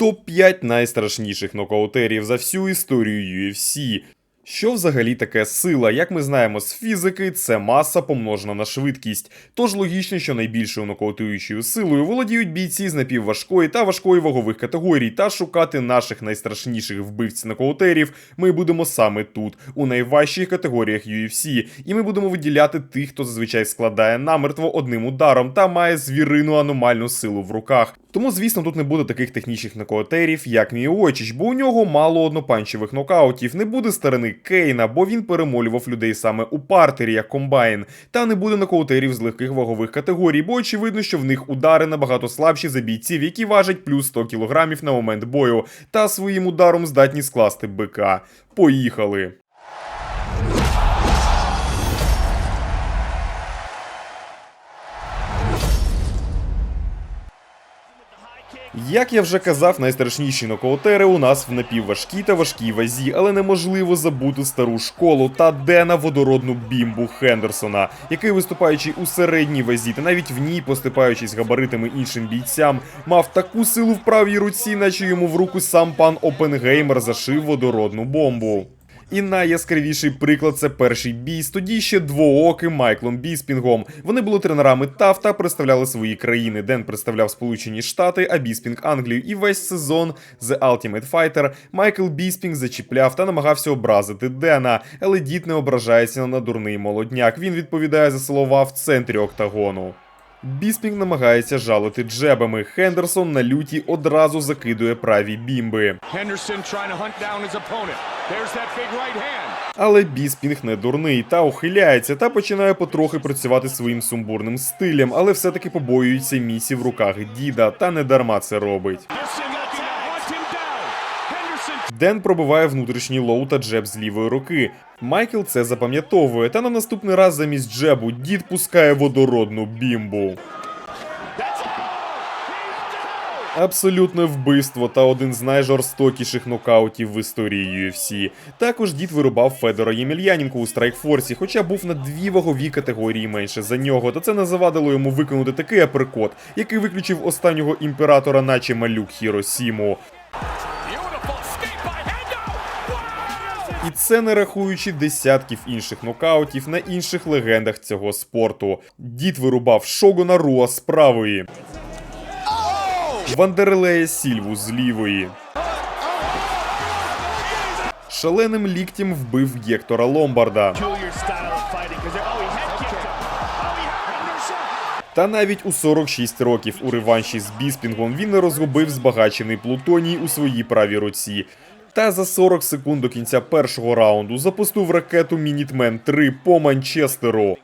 Топ-5 найстрашніших нокаутерів за всю історію UFC. Що взагалі таке сила? Як ми знаємо з фізики, це маса помножена на швидкість. Тож логічно, що найбільшою нокаутуючою силою володіють бійці з напівважкої та важкої вагових категорій, та шукати наших найстрашніших вбивць нокаутерів ми будемо саме тут, у найважчих категоріях UFC, і ми будемо виділяти тих, хто зазвичай складає намертво одним ударом та має звірину аномальну силу в руках. Тому, звісно, тут не буде таких технічних нокаутерів, як Міочич, бо у нього мало однопанчевих нокаутів, не буде старини Кейна, бо він перемолював людей саме у партері, як комбайн, та не буде нокаутерів з легких вагових категорій, бо очевидно, що в них удари набагато слабші за бійців, які важать плюс 100 кілограмів на момент бою, та своїм ударом здатні скласти бика. Поїхали! Як я вже казав, найстрашніші нокаутери у нас в напівважкій та важкій вазі, але неможливо забути стару школу та Дена водородну бімбу Хендерсона, який, виступаючи у середній вазі та навіть в ній поступаючись габаритами іншим бійцям, мав таку силу в правій руці, наче йому в руку сам пан Опенгеймер зашив водородну бомбу. І найяскравіший приклад це перший бій з тоді ще двооким Майклом Біспінгом. Вони були тренерами ТАФ та представляли свої країни. Ден представляв Сполучені Штати, а Біспінг Англію. І весь сезон The Ultimate Fighter Майкл Біспінг зачіпляв та намагався образити Дена. Але дід не ображається на дурний молодняк. Він відповідає за слова в центрі октагону. Біспінг намагається жалити джебами. Хендерсон на люті одразу закидує праві бімби. Henderson trying to hunt down. Але Біспінг не дурний та ухиляється та починає потрохи працювати своїм сумбурним стилем, але все-таки побоюється місі в руках діда, та не дарма це робить. Ден пробиває внутрішній лоу та джеб з лівої руки. Майкл це запам'ятовує, та на наступний раз замість джебу дід пускає водородну бімбу. Абсолютне вбивство та один з найжорстокіших нокаутів в історії UFC. Також дід вирубав Федора Ємельяненко у страйкфорсі, хоча був на дві вагові категорії менше за нього, та це не завадило йому виконати такий аперкот, який виключив останнього імператора, наче малюк Хіросіму. І це не рахуючи десятків інших нокаутів на інших легендах цього спорту. Дід вирубав Шогуна Руа з правої. Вандерлея Сільву з лівої. Шаленим ліктем вбив Гектора Ломбарда. Oh. Oh. Та навіть у 46 років у реванші з Біспінгом він не розгубив збагачений плутоній у своїй правій руці. Та за 40 секунд до кінця першого раунду запустив ракету Мінітмен 3 по Манчестеру.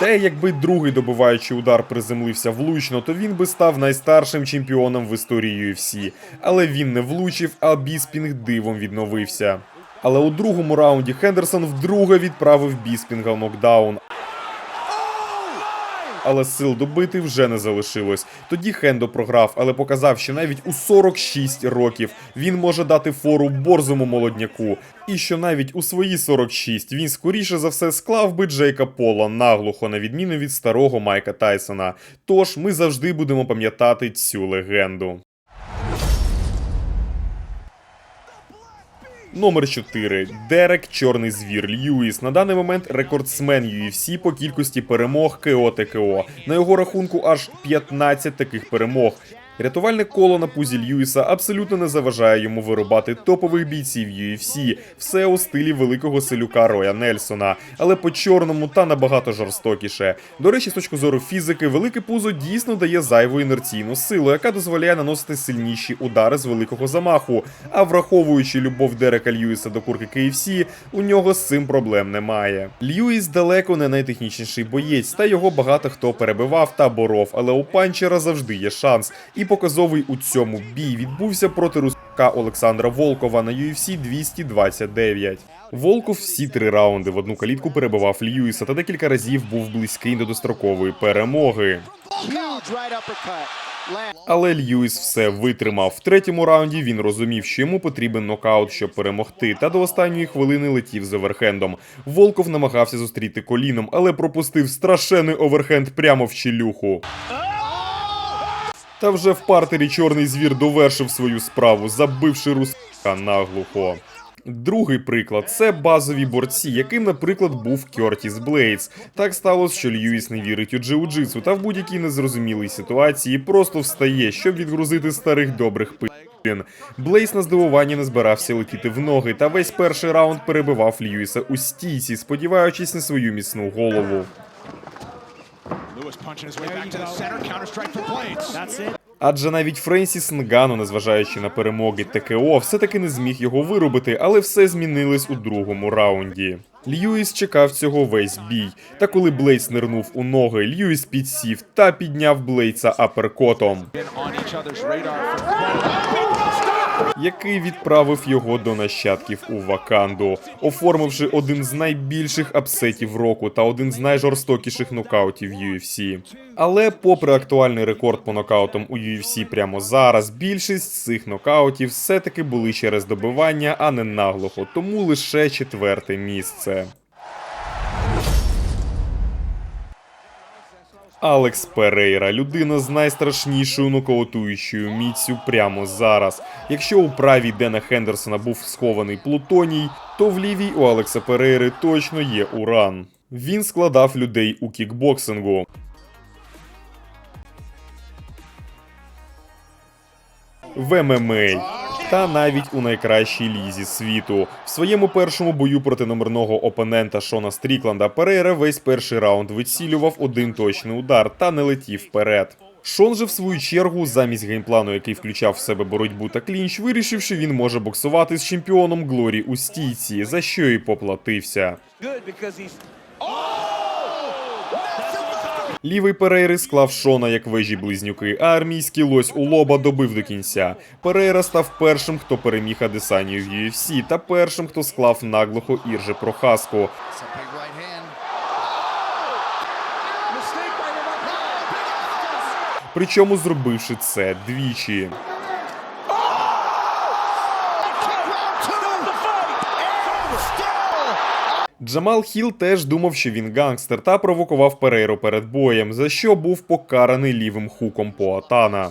Та якби другий добиваючий удар приземлився влучно, то він би став найстаршим чемпіоном в історії UFC. Але він не влучив, а Біспінг дивом відновився. Але у другому раунді Хендерсон вдруге відправив Біспінга в нокдаун. Але сил добити вже не залишилось. Тоді Хендо програв, але показав, що навіть у 46 років він може дати фору борзому молодняку. І що навіть у свої 46 він скоріше за все склав би Джейка Пола наглухо, на відміну від старого Майка Тайсона. Тож ми завжди будемо пам'ятати цю легенду. Номер 4. Дерек Чорний звір Льюіс. На даний момент рекордсмен UFC по кількості перемог КО ТКО. На його рахунку аж 15 таких перемог. Рятувальне коло на пузі Льюіса абсолютно не заважає йому вирубати топових бійців UFC. Все у стилі великого селюка Роя Нельсона, але по чорному та набагато жорстокіше. До речі, з точки зору фізики, велике пузо дійсно дає зайву інерційну силу, яка дозволяє наносити сильніші удари з великого замаху. А враховуючи любов Дерека Льюіса до курки KFC, у нього з цим проблем немає. Льюіс далеко не найтехнічніший боєць, та його багато хто перебивав та боров, але у панчера завжди є шанс. І показовий у цьому бій відбувся проти руска Олександра Волкова на UFC 229. Волков всі три раунди в одну калітку перебивав Льюіса та декілька разів був близький до дострокової перемоги. Але Льюіс все витримав. В третьому раунді він розумів, що йому потрібен нокаут, щоб перемогти, та до останньої хвилини летів з оверхендом. Волков намагався зустріти коліном, але пропустив страшенний оверхенд прямо в челюху. Та вже в партері чорний звір довершив свою справу, забивши руска наглухо. Другий приклад це базові борці, яким, наприклад, був Кертіс Блейдс. Так сталося, що Льюіс не вірить у джиу-джитсу та в будь-якій незрозумілій ситуації просто встає, щоб відгрузити старих добрих пи***ін. Блейс на здивування не збирався летіти в ноги, та весь перший раунд перебивав Льюіса у стійці, сподіваючись на свою міцну голову. Адже навіть Френсіс Нгану, незважаючи на перемоги ТКО, все-таки не зміг його виробити, але все змінилось у другому раунді. Льюіс чекав цього весь бій. Та коли Блейдс нирнув у ноги, Льюіс підсів та підняв Блейдса аперкотом, який відправив його до нащадків у Ваканду, оформивши один з найбільших апсетів року та один з найжорстокіших нокаутів UFC. Але, попри актуальний рекорд по нокаутам у UFC прямо зараз, більшість цих нокаутів все-таки були через добивання, а не наглухо, тому лише четверте місце. Алекс Перейра, людина з найстрашнішою нокаутуючою міцю прямо зараз. Якщо у правій Дена Хендерсона був схований Плутоній, то в лівій у Алекса Перейри точно є уран. Він складав людей у кікбоксингу. в ММА. Та навіть у найкращій лізі світу. В своєму першому бою проти номерного опонента Шона Стрікланда Перейра весь перший раунд вицілював один точний удар та не летів вперед. Шон же в свою чергу, замість геймплану, який включав в себе боротьбу та клінч, вирішив, що він може боксувати з чемпіоном Глорі у стійці, за що і поплатився. Лівий Перейри склав Шона як вежі близнюки, а армійський лось у лоба добив до кінця. Перейра став першим, хто переміг Адесанію в UFC, та першим, хто склав наглухо Ірже Прохаску. Причому зробивши це двічі. Джамал Хіл теж думав, що він гангстер та провокував Перейру перед боєм, за що був покараний лівим хуком Поатана.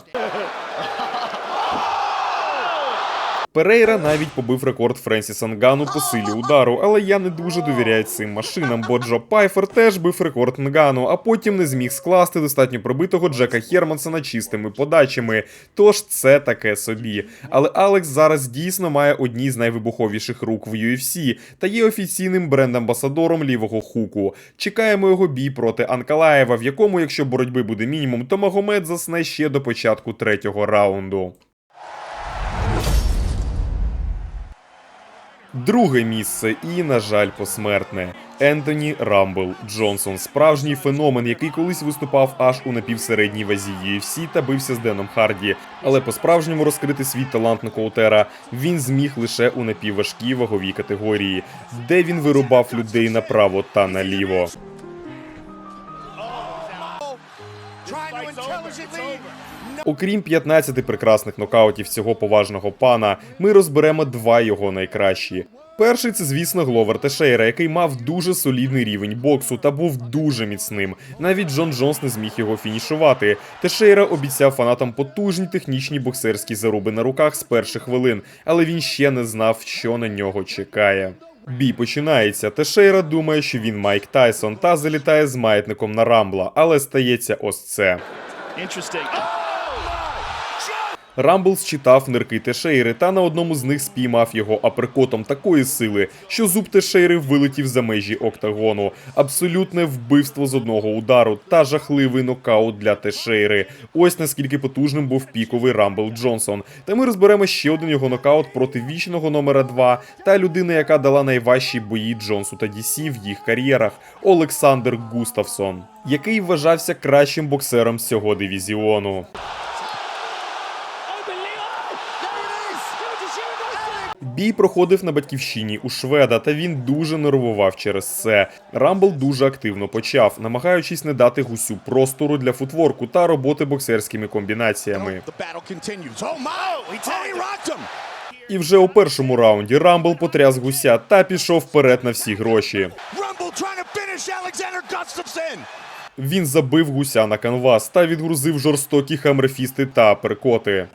Перейра навіть побив рекорд Френсіса Нгану по силі удару, але я не дуже довіряю цим машинам, бо Джо Пайфер теж бив рекорд Нгану, а потім не зміг скласти достатньо пробитого Джека Хермансона чистими подачами. Тож це таке собі. Але Алекс зараз дійсно має одні з найвибуховіших рук в UFC та є офіційним бренд-амбасадором лівого хуку. Чекаємо його бій проти Анкалаєва, в якому, якщо боротьби буде мінімум, то Магомед засне ще до початку третього раунду. Друге місце і, на жаль, посмертне. Ентоні Рамбл Джонсон, справжній феномен, який колись виступав аж у напівсередній вазі UFC та бився з Деном Харді. Але по-справжньому розкрити свій талант нокаутера він зміг лише у напівважкій ваговій категорії, де він вирубав людей направо та наліво. Окрім 15 прекрасних нокаутів цього поважного пана, ми розберемо два його найкращі. Перший це, звісно, Гловер Тешейра, який мав дуже солідний рівень боксу та був дуже міцним. Навіть Джон Джонс не зміг його фінішувати. Тешейра обіцяв фанатам потужні технічні боксерські заруби на руках з перших хвилин, але він ще не знав, що на нього чекає. Бій починається. Тешейра думає, що він Майк Тайсон та залітає з маятником на Рамбла, але стається ось це. Interesting. Рамбл считав нирки Тешейри та на одному з них спіймав його аперкотом такої сили, що зуб Тешейри вилетів за межі октагону. Абсолютне вбивство з одного удару та жахливий нокаут для Тешейри. Ось наскільки потужним був піковий Рамбл Джонсон. Та ми розберемо ще один його нокаут проти вічного номера 2 та людини, яка дала найважчі бої Джонсу та Дісі в їх кар'єрах Олександр Густавсон, який вважався кращим боксером цього дивізіону. Бій проходив на батьківщині у Шведа, та він дуже нервував через це. Рамбл дуже активно почав, намагаючись не дати гусю простору для футворку та роботи боксерськими комбінаціями. Oh. І вже у першому раунді Рамбл потряс гуся та пішов вперед на всі гроші. Він забив гуся на канвас та відгрузив жорстокі хамерфісти та аперкоти.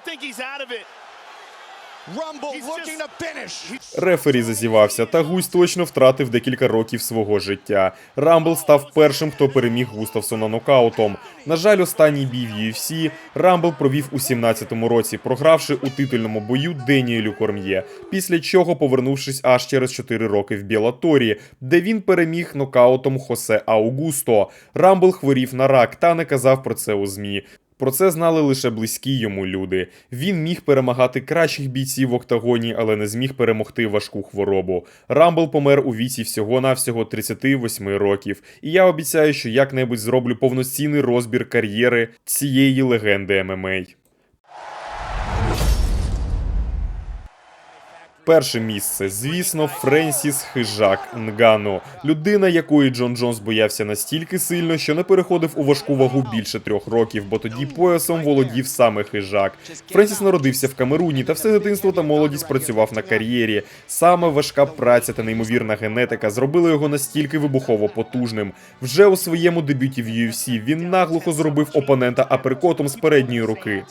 Рефері зазівався, та гусь точно втратив декілька років свого життя. Рамбл став першим, хто переміг Густавсона нокаутом. На жаль, останній бій в UFC Рамбл провів у 17-му році, програвши у титульному бою Деніелю Корм'є, після чого повернувшись аж через 4 роки в Білаторі, де він переміг нокаутом Хосе Аугусто. Рамбл хворів на рак та не казав про це у ЗМІ. Про це знали лише близькі йому люди. Він міг перемагати кращих бійців в октагоні, але не зміг перемогти важку хворобу. Рамбл помер у віці всього-навсього 38 років. І я обіцяю, що як-небудь зроблю повноцінний розбір кар'єри цієї легенди ММА. Перше місце, звісно, Френсіс Хижак Нгану, людина, якої Джон Джонс боявся настільки сильно, що не переходив у важку вагу більше трьох років, бо тоді поясом володів саме хижак. Френсіс народився в Камеруні та все дитинство та молодість працював на кар'єрі. Саме важка праця та неймовірна генетика зробили його настільки вибухово потужним. Вже у своєму дебюті в UFC він наглухо зробив опонента аперкотом з передньої руки.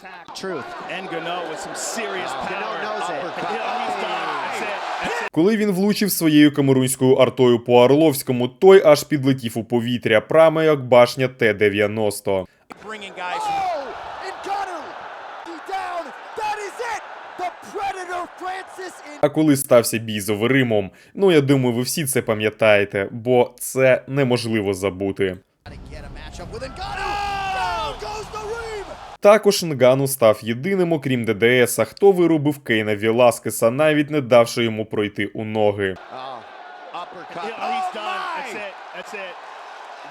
Коли він влучив своєю камерунською артою по Орловському, той аж підлетів у повітря, прямо як башня Т-90. Bringing guys from Oh, Ngannou. He down. That is it. The Predator Francis in. А коли стався бій з Оверимом, ну я думаю, ви всі це пам'ятаєте, бо це неможливо забути. Також Нгану став єдиним, окрім ДДСа, хто вирубив Кейна Віласкеса, навіть не давши йому пройти у ноги. Oh, oh,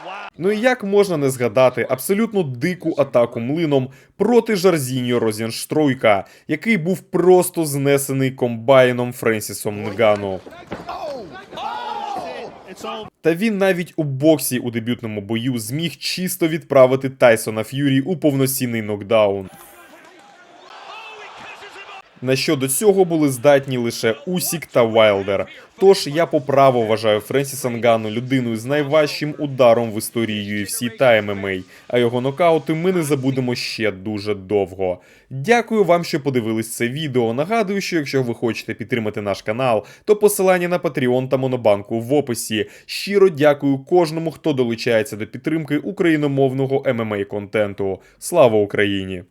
Oh. Ну і як можна не згадати абсолютно дику атаку млином проти Жарзіньо Розенштройка, який був просто знесений комбайном Френсісом Нгану. Та він навіть у боксі у дебютному бою зміг чисто відправити Тайсона Ф'юрі у повноцінний нокдаун. На що до цього були здатні лише Усік та Вайлдер. Тож я по праву вважаю Френсіса Нгану людиною з найважчим ударом в історії UFC та ММА, а його нокаути ми не забудемо ще дуже довго. Дякую вам, що подивились це відео. Нагадую, що якщо ви хочете підтримати наш канал, то посилання на Patreon та Монобанку в описі. Щиро дякую кожному, хто долучається до підтримки україномовного ММА контенту. Слава Україні!